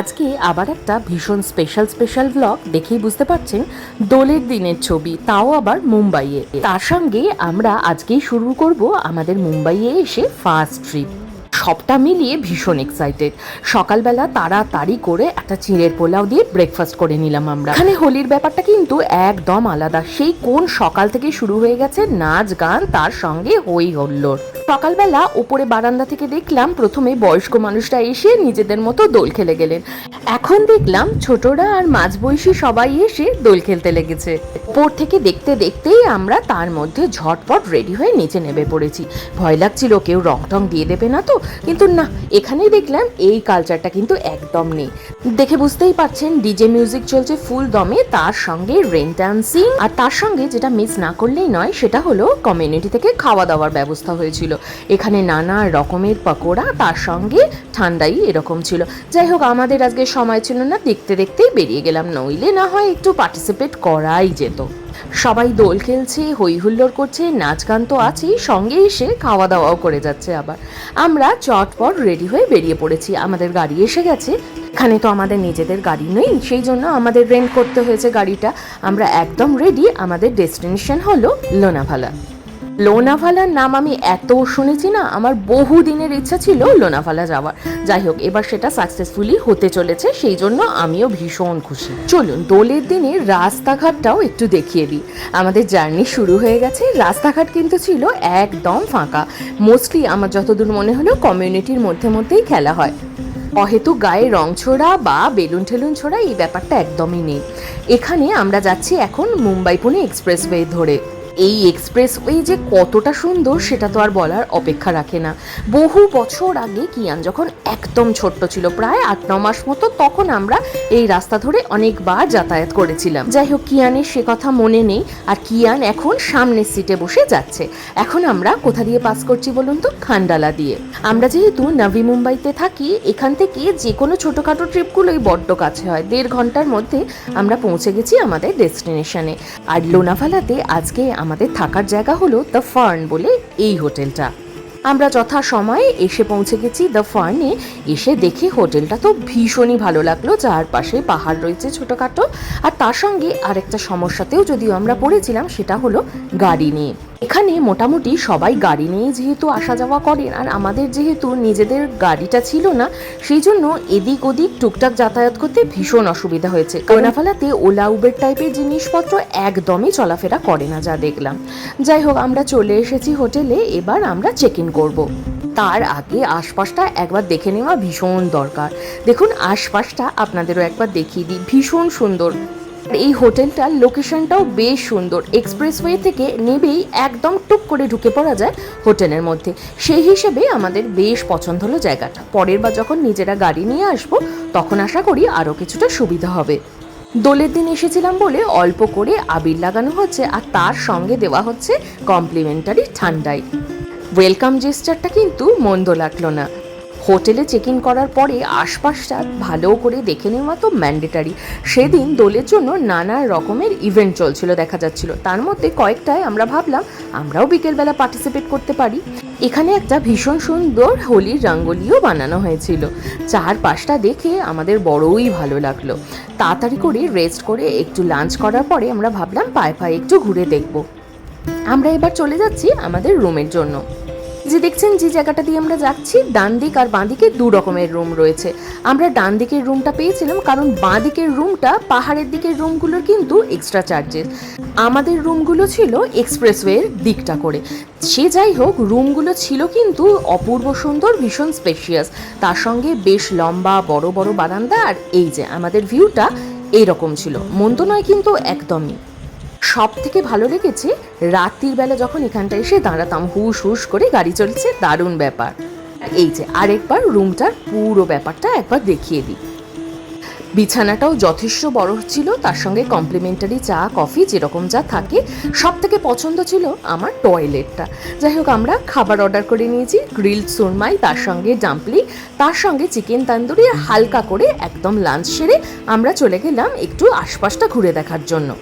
আজকে আবার একটা ভীষণ স্পেশাল স্পেশাল ব্লগ দেখেই বুঝতে পারছেন, দোলের দিনের ছবি, তাও আবার মুম্বাইয়ে। তার সঙ্গে আমরা আজকেই শুরু করব আমাদের মুম্বাইয়ে এসে ফার্স্ট ট্রিপ সবটা মিলিয়ে ভীষণ এক্সাইটেড সকালবেলা তাড়াতাড়ি করে একটা চিঁড়ের পোলাও দিয়ে ব্রেকফাস্ট করে নিলাম আমরা। এখানে হোলির ব্যাপারটা কিন্তু একদম আলাদা। সেই কোন সকাল থেকে শুরু হয়ে গেছে নাচ, গান, তার সঙ্গে হই হল্লোড়। সকালবেলা ওপরে বারান্দা থেকে দেখলাম প্রথমে বয়স্ক মানুষরা এসে নিজেদের মতো দোল খেলে গেলেন। এখন দেখলাম ছোটরা আর মাঝবয়সী সবাই এসে দোল খেলতে লেগেছে। উপর থেকে দেখতে দেখতেই আমরা তার মধ্যে ঝটপট রেডি হয়ে নিচে নেমে পড়েছি। ভয় লাগছিল কেউ রং টং দিয়ে দেবে না তো? কিন্তু না এখানে দেখলাম এই কালচারটা কিন্তু একদম নেই। দেখে বুঝতেই পারছেন ডিজে মিউজিক চলছে ফুল দমে, তার সঙ্গে রেন ডান্সিং আর তার সঙ্গে যেটা মিস না করলেই নয়, সেটা হলো কমিউনিটি থেকে খাওয়া দাওয়ার ব্যবস্থা হয়েছিল। এখানে নানা রকমের পকোড়া, তার সঙ্গে ঠান্ডাই এরকম ছিল। যাই হোক, আমাদের আজকে সময় ছিল না, দেখতে দেখতেই বেরিয়ে গেলাম। নইলে না হয় একটু পার্টিসিপেট করাই যেত। সবাই দোল খেলছে হই হুল্লোড় করছে, নাচ গান তো আছেই, সঙ্গে এসে খাওয়া দাওয়াও করে যাচ্ছে আবার। আমরা চটপট রেডি হয়ে বেরিয়ে পড়েছি। আমাদের গাড়ি এসে গেছে। এখানে তো আমাদের নিজেদের গাড়ি নেই, সেই জন্য আমাদের রেন্ট করতে হয়েছে গাড়িটা। আমরা একদম রেডি আমাদের ডেস্টিনেশন হলো লোনাভালা। লোনাভালার নাম আমি এত শুনেছি না, আমার বহু দিনের ইচ্ছা ছিল লোনাভালা যাওয়ার। যাই হোক, এবার সেটা সাকসেসফুলি হতে চলেছে, সেই জন্য আমিও ভীষণ খুশি। চলুন, দোলের দিনে রাস্তাঘাটটাও একটু দেখিয়ে দিই। আমাদের জার্নি শুরু হয়ে গেছে, রাস্তাঘাট কিন্তু ছিল একদম ফাঁকা। মোস্টলি আমার যতদূর মনে হলো কমিউনিটির মধ্যে মধ্যেই খেলা হয়। অহেতু গায়ে রং ছোড়া বা বেলুন ঠেলুন ছোড়া এই ব্যাপারটা একদমই নেই। এখানে আমরা যাচ্ছি এখন মুম্বাই পুনে এক্সপ্রেসওয়ে ধরে। এই এক্সপ্রেসওয়ে যে কতটা সুন্দর সেটা তো আর বলার অপেক্ষা রাখে না। বহু বছর আগে কিয়ান যখন একদম ছোট্ট ছিল, প্রায় আট, ন মাস মতো, তখন আমরা এই রাস্তা ধরে অনেকবার যাতায়াত করেছিলাম। যাই হোক, কিয়ানের সে কথা মনে নেই। আর কিয়ান এখন সামনের সিটে বসে যাচ্ছে। এখন আমরা কোথা দিয়ে পাস করছি বলুন তো? খান্ডালা দিয়ে। আমরা যেহেতু নাভি মুম্বাইতে থাকি, এখান থেকে যে কোনো ছোটোখাটো ট্রিপগুলোই বড্ড কাছে হয়। দেড় ঘণ্টার মধ্যে আমরা পৌঁছে গেছি আমাদের ডেস্টিনেশনে। আর লোনাভালাতে আজকে আমাদের থাকার জায়গা হলো দ্য ফার্ন বলে এই হোটেলটা। আমরা যথা সময়ে এসে পৌঁছে গেছি দ্য ফার্নে এসে দেখে হোটেলটা তো ভীষণই ভালো লাগল, যার পাশে পাহাড় রয়েছে ছোটোখাটো। আর তার সঙ্গে আরেকটা সমস্যাতেও যদিও আমরা পড়েছিলাম, সেটা হলো গাড়ি নিয়ে। এখানে মোটামুটি সবাই গাড়ি নিয়ে যেহেতু আসা যাওয়া করেন, আর আমাদের যেহেতু নিজেদের গাড়িটা ছিল না, সেই জন্য এদিক ওদিক টুকটাক যাতায়াত করতে ভীষণ অসুবিধা হয়েছে। কোনাফালাতে ওলা, উবের টাইপের জিনিসপত্র একদমই চলাফেরা করে না যা দেখলাম। যাই হোক, আমরা চলে এসেছি হোটেলে, এবার আমরা চেক ইন করব। তার আগে আশপাশটা একবার দেখে নেওয়া ভীষণ দরকার। দেখুন, আশপাশটা আপনাদেরও একবার দেখিয়ে দিই, ভীষণ সুন্দর। এই হোটেলটার লোকেশনটাও বেশ সুন্দর। এক্সপ্রেসওয়ে থেকে নেবেই একদম টুক করে ঢুকে পড়া যায় হোটেলের মধ্যে। সেই হিসেবে আমাদের বেশ পছন্দ হলো জায়গাটা। পরের বার যখন নিজেরা গাড়ি নিয়ে আসব, তখন আশা করি আরও কিছুটা সুবিধা হবে। দোলের দিন এসেছিলাম বলে অল্প করে আবির লাগানো হচ্ছে আর তার সঙ্গে দেওয়া হচ্ছে কমপ্লিমেন্টারি ঠান্ডাই। ওয়েলকাম জেস্টারটা কিন্তু মন্দ লাগল না। হোটেলে চেক ইন করার পরে আশপাশটা ভালো করে দেখে নেওয়া তো ম্যান্ডেটারি সেদিন দোলের জন্য নানা রকমের ইভেন্ট চলছিল দেখা যাচ্ছিল। তার মধ্যে কয়েকটায় আমরা ভাবলাম, আমরাও বিকেলবেলা পার্টিসিপেট করতে পারি। এখানে একটা ভীষণ সুন্দর হোলির রঙ্গোলিও বানানো হয়েছিল। চারপাশটা দেখে আমাদের বড়ই ভালো লাগল। তাড়াতাড়ি করে রেস্ট করে একটু লাঞ্চ করার পরে আমরা ভাবলাম, পায়ে পায়ে একটু ঘুরে দেখব। আমরা এবার চলে যাচ্ছি আমাদের রুমের জন্য। যে দেখছেন, যে জায়গাটা দিয়ে আমরা যাচ্ছি, ডান দিক আর বাঁ দিকে দু রকমের রুম রয়েছে। আমরা ডান দিকের রুমটা পেয়েছিলাম, কারণ বাঁ দিকের রুমটা পাহাড়ের দিকের রুমগুলোর কিন্তু এক্সট্রা চার্জেস আমাদের রুমগুলো ছিল এক্সপ্রেসওয়ের দিকটা করে। সে যাই হোক রুমগুলো ছিল কিন্তু অপূর্ব সুন্দর, ভীষণ স্পেশিয়াস তার সঙ্গে বেশ লম্বা, বড় বড় বারান্দা, আর এই যে, আমাদের ভিউটা এইরকম ছিল। মন্দ নয় কিন্তু একদমই। সব থেকে ভালো লেগেছে, রাত্রির বেলা যখন এখানটা এসে দাঁড়াতাম হুস হুস করে গাড়ি চলছে, দারুণ ব্যাপার। এই যে, আরেকবার রুমটার পুরো ব্যাপারটা একবার দেখিয়ে দিই। বিছানাটাও যথেষ্ট বড় ছিল, তার সঙ্গে কমপ্লিমেন্টারি চা কফি যেরকম যা থাকে সব থেকে পছন্দ ছিল আমার টয়লেটটা যাই হোক, আমরা খাবার অর্ডার করে নিয়েছি গ্রিল সুরমাই তার সঙ্গে ডাম্পলি তার সঙ্গে চিকেন তান্দুরি হালকা করে একদম লাঞ্চ সেরে আমরা চলে গেলাম একটু আশপাশটা ঘুরে দেখার জন্য।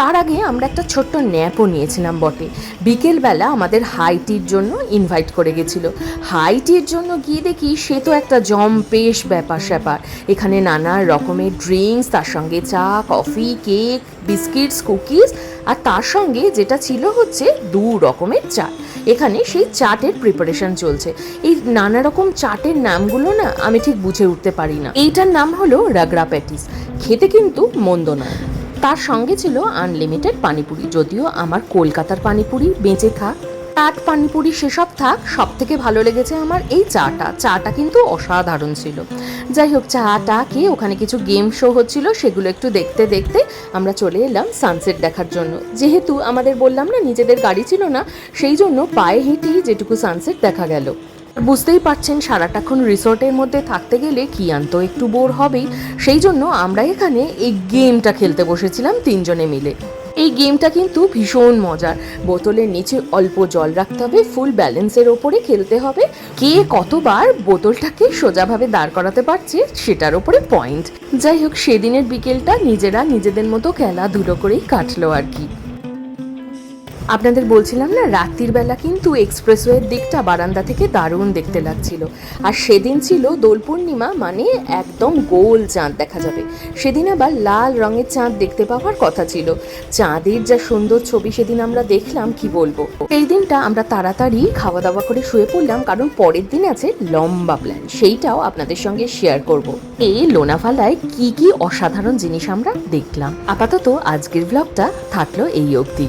তার আগে আমরা একটা ছোট্ট ন্যাপও নিয়েছিলাম বটে। বিকেলবেলা আমাদের হাই টির জন্য ইনভাইট করে গেছিল। হাই টির জন্য গিয়ে দেখি সে তো একটা জম্পেশ ব্যাপার স্যাপার। এখানে নানা রকমের ড্রিঙ্কস তার সঙ্গে চা কফি কেক বিস্কিটস কুকিজ আর তার সঙ্গে যেটা ছিল হচ্ছে দু রকমের চাট। এখানে সেই চাটের প্রিপারেশন চলছে। এই নানা রকম চাটের নামগুলো না আমি ঠিক বুঝে উঠতে পারি না। এইটার নাম হলো রাগড়া প্যাটিস খেতে কিন্তু মন্দ নয়। তার সঙ্গে ছিল আনলিমিটেড পানিপুরি। যদিও আমার কলকাতার পানিপুরি বেঁচে থাক চাট পানিপুরি সেসব থাক সব থেকে ভালো লেগেছে আমার এই চাটা। চাটা কিন্তু অসাধারণ ছিল। যাই হোক, চাটা খেয়ে ওখানে কিছু গেম শো হচ্ছিল, সেগুলো একটু দেখতে দেখতে আমরা চলে এলাম সানসেট দেখার জন্য। যেহেতু আমাদের বললাম না, নিজেদের গাড়ি ছিল না, সেই জন্য পায়ে হেঁটেই যেটুকু সানসেট দেখা গেল। বুঝতেই পারছেন সারাটাক্ষণ রিসোর্টের মধ্যে থাকতে গেলে কি আনতো একটু বোর হবেই। সেই জন্য আমরা এখানে এই গেমটা খেলতে বসেছিলাম তিনজনে মিলে। এই গেমটা কিন্তু ভীষণ মজার। বোতলের নিচে অল্প জল রাখতে হবে, ফুল ব্যালেন্সের ওপরে খেলতে হবে। কে কতবার বোতলটাকে সোজাভাবে দাঁড় করাতে পারছে সেটার ওপরে পয়েন্ট। যাই হোক, সেদিনের বিকেলটা নিজেরা নিজেদের মতো খেলাধুলো করেই কাটলো আর কি। আপনাদের বলছিলাম না, রাত্রির বেলা কিন্তু এক্সপ্রেসওয়ের দিকটা বারান্দা থেকে দারুণ দেখতে লাগছিল। আর সেদিন ছিল দোল পূর্ণিমা মানে একদম গোল চাঁদ দেখা যাবে। সেদিন আবার লাল রঙের চাঁদ দেখতে পাওয়ার কথা ছিল। চাঁদের যা সুন্দর ছবি সেদিন আমরা দেখলাম, কি বলব? এই দিনটা আমরা তাড়াতাড়ি খাওয়া দাওয়া করে শুয়ে পড়লাম, কারণ পরের দিন আছে লম্বা প্ল্যান সেইটাও আপনাদের সঙ্গে শেয়ার করব। এই লোনাভালায় কি কি অসাধারণ জিনিস আমরা দেখলাম। আপাতত আজকের ব্লগটা থাকল এই অবধি।